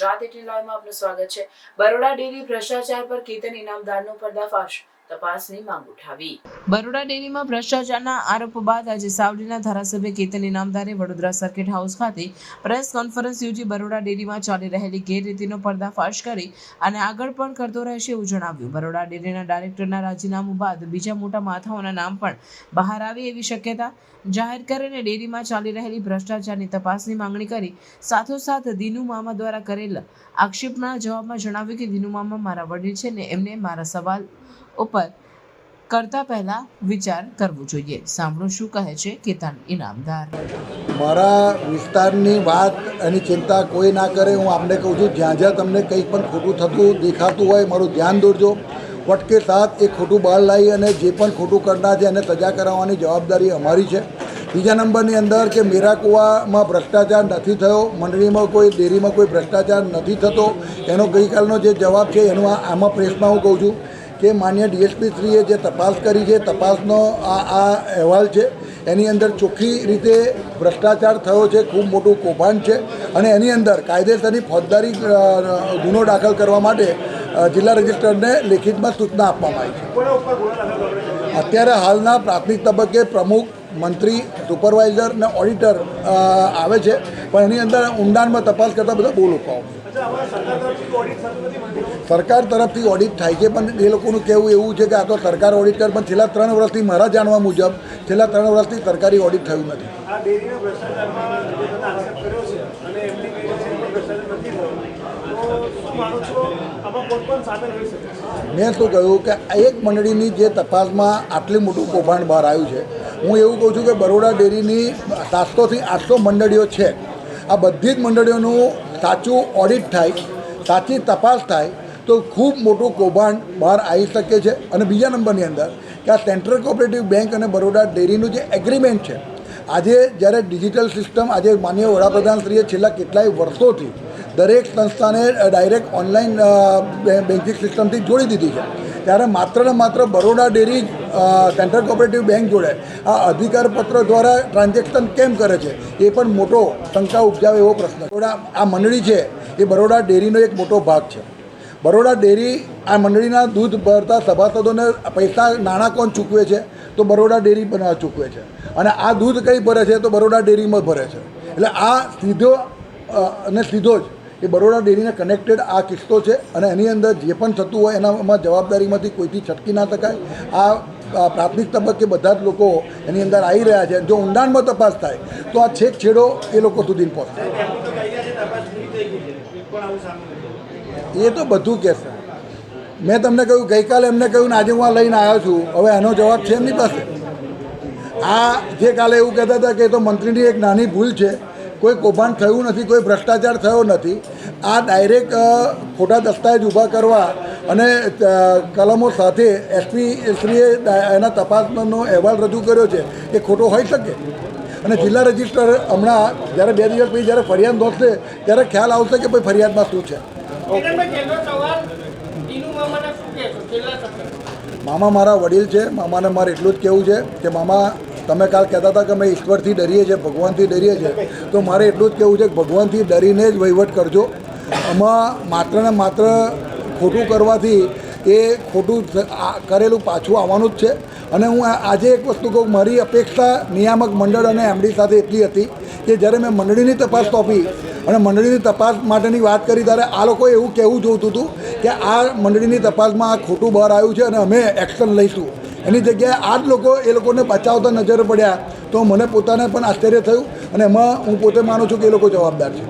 Gujarat at લાઈવમાં આપનું સ્વાગત છે. બરોડા ડેરી ભ્રષ્ટાચાર પર કેતન ઇનામદારનો પર્દાફાશ. તપાસની માંગ ઉઠાવી. બરોડા ડેરીમાં ભ્રષ્ટાચારના આરોપ બાદ આજે સાવલીના ધારાસભ્ય કેતન ઇનામદારે વડોદરા સર્કિટ હાઉસ ખાતે પ્રેસ કોન્ફરન્સ યોજી બરોડા ડેરીમાં ચાલી રહેલી ગેરરીતિનો પર્દાફાશ કરી અને આગળ પણ કરતો રહેશે એવું જણાવ્યું. બરોડા ડેરીના ડાયરેક્ટરના રાજીનામું બાદ બીજા મોટા માથાઓના નામ પણ બહાર આવે એવી શક્યતા જાહેર કરીને ડેરીમાં ચાલી રહેલી ભ્રષ્ટાચારની તપાસની માંગણી કરી સાથોસાથ દીનુ મામા દ્વારા કરેલ આક્ષેપના જવાબમાં જણાવ્યું કે દિનુ મામા મારા વડીલ છે ને એમને મારા સવાલ ઉપર કરતા પહેલા વિચાર કરવો જોઈએ. સાંભળો શું કહે છે કેતન ઇનામદાર. મારા વિસ્તારની વાત એની ચિંતા કોઈ ના કરે. હું આપને કહું છું, જ્યાં જ્યાં તમને કંઈ પણ ખોટું થતું દેખાતું હોય, મારું ધ્યાન દોરજો. વટકે સાથ, એ ખોટું બહાર લાવી અને જે પણ ખોટું કરનાર છે, એને સજા કરાવવાની જવાબદારી અમારી છે. બીજા નંબરની અંદર કે મેરા કુવામાં ભ્રષ્ટાચાર નથી થયો, મંડળીમાં કોઈ, ડેરીમાં કોઈ ભ્રષ્ટાચાર નથી થતો, એનો ગઈકાલનો જે જવાબ છે, એનો આમાં પ્રેસમાં હું કહું છું. કે માન્ય ડીએસપી શ્રીએ જે તપાસ કરી છે, તપાસનો આ આ અહેવાલ છે, એની અંદર ચોખ્ખી રીતે ભ્રષ્ટાચાર થયો છે, ખૂબ મોટું કૌભાંડ છે અને એની અંદર કાયદેસરની ફોજદારી ગુનો દાખલ કરવા માટે જિલ્લા રજિસ્ટરને લેખિતમાં સૂચના આપવામાં આવી છે. અત્યારે હાલના પ્રાથમિક તબક્કે પ્રમુખ, મંત્રી, સુપરવાઇઝર અને ઓડિટર આવે છે, પણ એની અંદર ઊંડાણમાં તપાસ કરતાં બધા બહુ લોકો આવે સરકાર તરફથી ઓડિટ થાય છે પણ એ લોકોનું કહેવું એવું છે કે આ તો સરકાર ઓડિટર પણ છેલ્લા ત્રણ વર્ષથી મારા જાણવા મુજબ છેલ્લા ત્રણ વર્ષથી સરકારી ઓડિટ થયું નથી. મેં શું કહ્યું કે એક મંડળીની જે તપાસમાં આટલું મોટું કૌભાંડ બહાર આવ્યું છે હું એવું કહું છું કે બરોડા ડેરીની સાતસોથી આઠસો મંડળીઓ છે. આ બધી જ મંડળીઓનું સાચું ઓડિટ થાય, સાચી તપાસ થાય, તો ખૂબ મોટું કૌભાંડ બહાર આવી શકે છે. અને બીજા નંબરની અંદર કે આ સેન્ટ્રલ કોઓપરેટિવ બેંક અને બરોડા ડેરીનું જે એગ્રીમેન્ટ છે, આજે જ્યારે ડિજિટલ સિસ્ટમ આજે માનનીય વડાપ્રધાનશ્રીએ છેલ્લા કેટલાય વર્ષોથી દરેક સંસ્થાને ડાયરેક્ટ ઓનલાઈન બેન્કિંગ સિસ્ટમથી જોડી દીધી છે. ત્યારે માત્ર ને માત્ર Baroda dairy central cooperative bank જોડે આ અધિકાર પત્ર દ્વારા ટ્રાન્ઝેક્શન કેમ કરે છે, એ પણ મોટો શંકા ઉપજાવે એવો પ્રશ્ન. બરોડા આ મંડળી છે, એ બરોડા ડેરીનો એક મોટો ભાગ છે. બરોડા ડેરી આ મંડળીના દૂધ ભરતા સભાસદોને પૈસા નાણાં કોણ ચૂકવે છે, તો બરોડા ડેરી પણ ચૂકવે છે. અને આ દૂધ કઈ ભરે છે, તો બરોડા ડેરીમાં ભરે છે. એટલે આ સીધો અને સીધો જ એ બરોડા ડેરીને કનેક્ટેડ આ કિસ્સો છે અને એની અંદર જે પણ થતું હોય એનામાં જવાબદારીમાંથી કોઈથી છટકી ના શકાય. આ પ્રાથમિક તબક્કે બધા જ લોકો એની અંદર આવી રહ્યા છે. જો ઊંડાણમાં તપાસ થાય, તો આ છેક છેડો એ લોકો સુધી પહોંચે. એમની તો કહી છે તપાસ પૂરી થઈ ગઈ છે. પણ આવું સામે નથી એ તો બધું કહેશે મેં તમને કહ્યું, ગઈકાલે એમને કહ્યું ને આજે હું આ લઈને આવ્યો છું. હવે એનો જવાબ છે એમની પાસે. આ જે કાલે એવું કહેતા હતા કે તો મંત્રીની એક નાની ભૂલ છે. કોઈ કૌભાંડ થયું નથી કોઈ ભ્રષ્ટાચાર થયો નથી. આ ડાયરેક્ટ ખોટા દસ્તાવેજ ઊભા કરવા અને કલમો સાથે એસપી શ્રીએ એના તપાસનો અહેવાલ રજૂ કર્યો છે એ ખોટો હોઈ શકે. અને જિલ્લા રજિસ્ટર હમણાં જ્યારે બે દિવસ પછી જ્યારે ફરિયાદ નોંધશે ત્યારે ખ્યાલ આવશે કે ભાઈ ફરિયાદમાં શું છે. મામા મારા વડીલ છે મામાને મારે એટલું જ કહેવું છે કે મામા તમે કાલ કહેતા હતા કે અમે ઈશ્વરથી ડરીએ છીએ, ભગવાનથી ડરીએ છીએ, તો મારે એટલું જ કહેવું છે કે ભગવાનથી ડરીને જ વહીવટ કરજો. આમાં માત્ર ને માત્ર ખોટું કરવાથી એ ખોટું કરેલું પાછું આવવાનું જ છે. અને હું આજે એક વસ્તુ કહું, મારી અપેક્ષા નિયામક મંડળ અને એમડી સાથે એટલી હતી કે જ્યારે મેં મંડળીની તપાસ સોંપી અને મંડળીની તપાસ માટેની વાત કરી ત્યારે આ લોકોએ એવું કહેવું જોઈતું હતું કે આ મંડળીની તપાસમાં આ ખોટું બહાર આવ્યું છે અને અમે એક્શન લઈશું. એની જગ્યાએ આ જ લોકો એ લોકોને બચાવતા નજરે પડ્યા તો મને પોતાને પણ આશ્ચર્ય થયું અને એમાં હું પોતે માનું છું કે એ લોકો જવાબદાર છે.